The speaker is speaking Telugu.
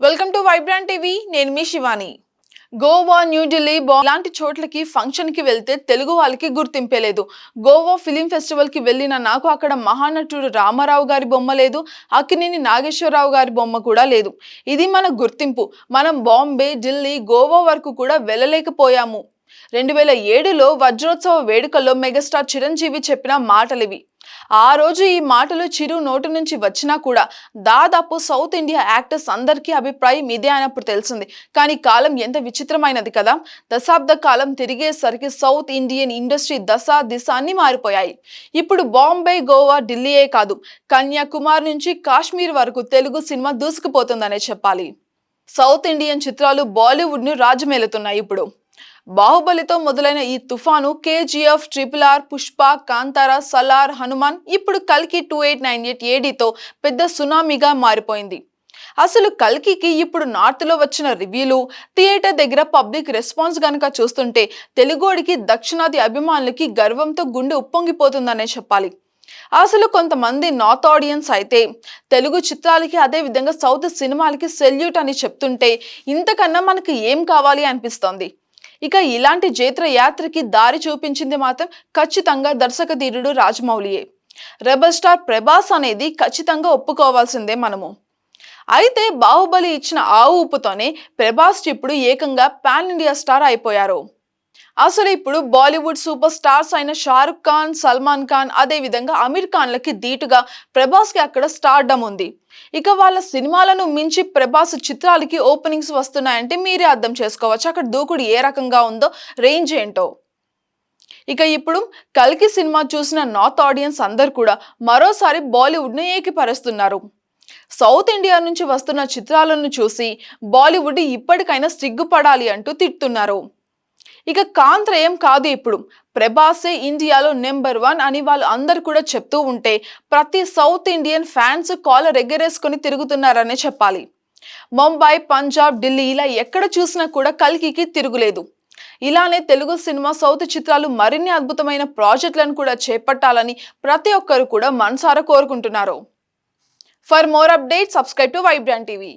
వెల్కమ్ టు వైబ్రాంట్ టీవీ నేను మీ శివాని. గోవా న్యూఢిల్లీ బా ఇలాంటి చోట్లకి ఫంక్షన్కి వెళ్తే తెలుగు వాళ్ళకి గుర్తింపే లేదు. గోవా ఫిలిం ఫెస్టివల్కి వెళ్ళిన నాకు అక్కడ మహానటుడు రామారావు గారి బొమ్మ లేదు. అక్కినేని నాగేశ్వరరావు గారి బొమ్మ కూడా లేదు. ఇది మన గుర్తింపు. మనం బాంబే ఢిల్లీ గోవా వరకు కూడా వెళ్ళలేకపోయాము. రెండు వేల ఏడులో వజ్రోత్సవ వేడుకల్లో మెగాస్టార్ చిరంజీవి చెప్పిన మాటలివి. ఆ రోజు ఈ మాటలు చిరు నోటి నుంచి వచ్చినా కూడా దాదాపు సౌత్ ఇండియా యాక్టర్స్ అందరికీ అభిప్రాయం ఇదే అన్నప్పుడు తెలిసింది. కానీ కాలం ఎంత విచిత్రమైనది కదా. దశాబ్ద కాలం తిరిగేసరికి సౌత్ ఇండియన్ ఇండస్ట్రీ దశ దిశ అన్ని మారిపోయాయి. ఇప్పుడు బాంబే గోవా ఢిల్లీయే కాదు. కన్యాకుమారి నుంచి కాశ్మీర్ వరకు తెలుగు సినిమా దూసుకుపోతుందనే చెప్పాలి. సౌత్ ఇండియన్ చిత్రాలు బాలీవుడ్ను రాజమేలుతున్నాయి ఇప్పుడు. బాహుబలితో మొదలైన ఈ తుఫాను KGF triple R Pushpa Kantara Salaar Hanuman ఇప్పుడు కల్కి టూ ఎయిట్ నైన్ ఎయిట్ ఏడీతో పెద్ద సునామీగా మారిపోయింది. అసలు కల్కికి ఇప్పుడు నార్త్లో వచ్చిన రివ్యూలు థియేటర్ దగ్గర పబ్లిక్ రెస్పాన్స్ గనక చూస్తుంటే తెలుగోడికి దక్షిణాది అభిమానులకి గర్వంతో గుండె ఉప్పొంగిపోతుందనే చెప్పాలి. అసలు కొంతమంది నార్త్ ఆడియన్స్ అయితే తెలుగు చిత్రాలకి అదే విధంగా సౌత్ సినిమాలకి సెల్యూట్ అని చెప్తుంటే ఇంతకన్నా మనకి ఏం కావాలి అనిపిస్తోంది? ఇక ఇలాంటి జైత్ర యాత్రకి దారి చూపించింది మాత్రం ఖచ్చితంగా దర్శకధీరుడు రాజమౌళియే. రెబల్ స్టార్ ప్రభాస్ అనేది ఖచ్చితంగా ఒప్పుకోవాల్సిందే మనము. అయితే బాహుబలి ఇచ్చిన ఆ ఊపుతోనే ప్రభాస్ ఇప్పుడు ఏకంగా పాన్ ఇండియా స్టార్ అయిపోయారు. అసలు ఇప్పుడు బాలీవుడ్ సూపర్ స్టార్స్ అయిన షారుఖ్ ఖాన్ సల్మాన్ ఖాన్ అదే విధంగా అమీర్ ఖాన్లకి ధీటుగా ప్రభాస్కి అక్కడ స్టార్డమ్ ఉంది. ఇక వాళ్ళ సినిమాలను మించి ప్రభాస్ చిత్రాలకి ఓపెనింగ్స్ వస్తున్నాయంటే మీరే అర్థం చేసుకోవచ్చు. అక్కడ దూకుడు ఏ రకంగా ఉందో రేంజ్ ఏంటో. ఇక ఇప్పుడు కల్కి సినిమా చూసిన నార్త్ ఆడియన్స్ అందరు కూడా మరోసారి బాలీవుడ్ను ఏకిపరుస్తున్నారు. సౌత్ ఇండియా నుంచి వస్తున్న చిత్రాలను చూసి బాలీవుడ్ ఇప్పటికైనా సిగ్గుపడాలి అంటూ తిట్టున్నారు ఇక కాంత్ర ఏం కాదు ఇప్పుడు. ప్రభాసే ఇండియాలో నెంబర్ వన్ అని వాళ్ళు అందరు కూడా చెప్తూ ఉంటే ప్రతి సౌత్ ఇండియన్ ఫ్యాన్స్ కాలర్ ఎగ్గరేసుకొని తిరుగుతున్నారనే చెప్పాలి. ముంబై పంజాబ్ ఢిల్లీ ఇలా ఎక్కడ చూసినా కూడా కల్కికి తిరుగులేదు. ఇలానే తెలుగు సినిమా సౌత్ చిత్రాలు మరిన్ని అద్భుతమైన ప్రాజెక్టులను కూడా చేపట్టాలని ప్రతి ఒక్కరు కూడా మనసారా కోరుకుంటున్నారు. For more update subscribe to Vibrant TV.